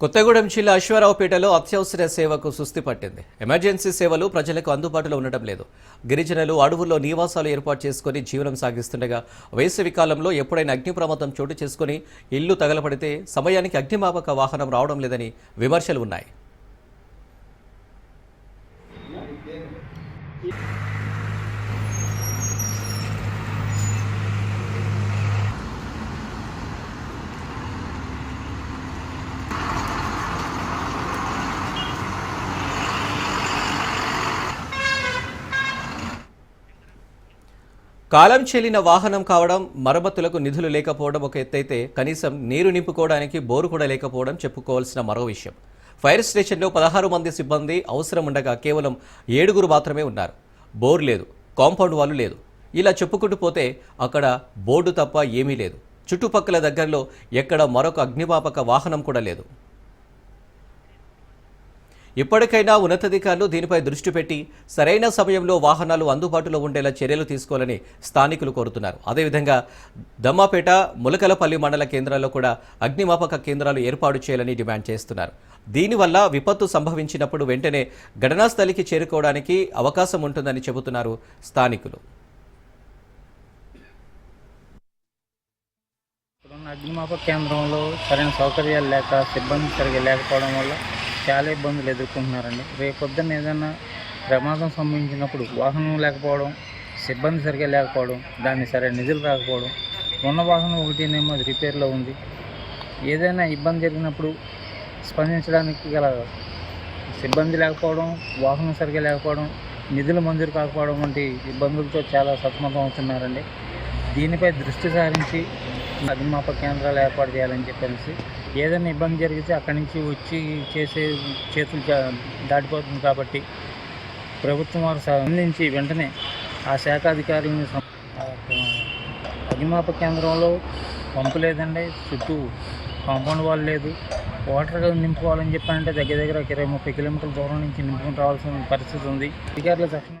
కొత్తగూడెం జిల్లా అశ్వారావుపేటలో అత్యవసర సేవకు సుస్థి పట్టింది. ఎమర్జెన్సీ సేవలు ప్రజలకు అందుబాటులో ఉండటం లేదు. గిరిజనులు అడవుల్లో నివాసాలు ఏర్పాటు చేసుకుని జీవనం సాగిస్తుండగా వేసవి కాలంలో ఎప్పుడైనా అగ్ని ప్రమాదం చోటు చేసుకుని ఇల్లు తగలపడితే సమయానికి అగ్నిమాపక వాహనం రావడం లేదని విమర్శలు ఉన్నాయి. కాలం చెల్లిన వాహనం కావడం మరమ్మతులకు నిధులు లేకపోవడం ఒక ఎత్తైతే కనీసం నీరు నింపుకోవడానికి బోరు కూడా లేకపోవడం చెప్పుకోవాల్సిన మరో విషయం. ఫైర్ స్టేషన్లో పదహారు మంది సిబ్బంది అవసరం ఉండగా కేవలం ఏడుగురు మాత్రమే ఉన్నారు. బోర్ లేదు కాంపౌండ్ వాళ్ళు లేదు. ఇలా చెప్పుకుంటూ పోతే అక్కడ బోర్డు తప్ప ఏమీ లేదు. చుట్టుపక్కల దగ్గరలో ఎక్కడ మరొక అగ్నిమాపక వాహనం కూడా లేదు. ఇప్పటికైనా ఉన్నతాధికారులు దీనిపై దృష్టి పెట్టి సరైన సమయంలో వాహనాలు అందుబాటులో ఉండేలా చర్యలు తీసుకోవాలని స్థానికులు కోరుతున్నారు. అదేవిధంగా దమ్మాపేట ములకలపల్లి మండల కేంద్రాల్లో కూడా అగ్నిమాపక కేంద్రాలు ఏర్పాటు చేయాలని డిమాండ్ చేస్తున్నారు. దీనివల్ల విపత్తు సంభవించినప్పుడు వెంటనే ఘటనా స్థలికి చేరుకోవడానికి అవకాశం ఉంటుందని చెబుతున్నారు స్థానికులు. అగ్నిమాపక కేంద్రంలో సరైన సౌకర్యాలు లేక సిబ్బంది సరిగ్గా లేకపోవడం వల్ల చాలా ఇబ్బందులు ఎదుర్కొంటున్నారండి. రేపొద్దున ఏదైనా ప్రమాదం సంభవించినప్పుడు వాహనం లేకపోవడం సిబ్బంది సరిగా లేకపోవడం దాన్ని సరైన నిధులు రాకపోవడం ఉన్న వాహనం ఒకటినేమో అది రిపేర్లో ఉంది. ఏదైనా ఇబ్బంది జరిగినప్పుడు స్పందించడానికి గల సిబ్బంది లేకపోవడం వాహనం సరిగా లేకపోవడం నిధులు మంజూరు కాకపోవడం వంటి ఇబ్బందులతో చాలా సతమతం అవుతున్నారండి. దీనిపై దృష్టి సారించి అగ్నిమాప కేంద్రాలు ఏర్పాటు చేయాలని చెప్పేసి ఏదైనా ఇబ్బంది జరిగితే అక్కడి నుంచి వచ్చి చేసే చేతులు దాటిపోతుంది కాబట్టి ప్రభుత్వం వారు సంబంధించి వెంటనే ఆ శాఖ అధికారిని అగ్నిమాప కేంద్రంలో పంపు లేదండి చుట్టూ కాంపౌండ్ వాల్ లేదు. వాటర్ నింపుకోవాలని చెప్పారంటే దగ్గర దగ్గర ఒక ఇరవై ముప్పై కిలోమీటర్ల దూరం నుంచి నింపుకుని రావాల్సిన పరిస్థితి ఉంది. అధికారులు తక్షణం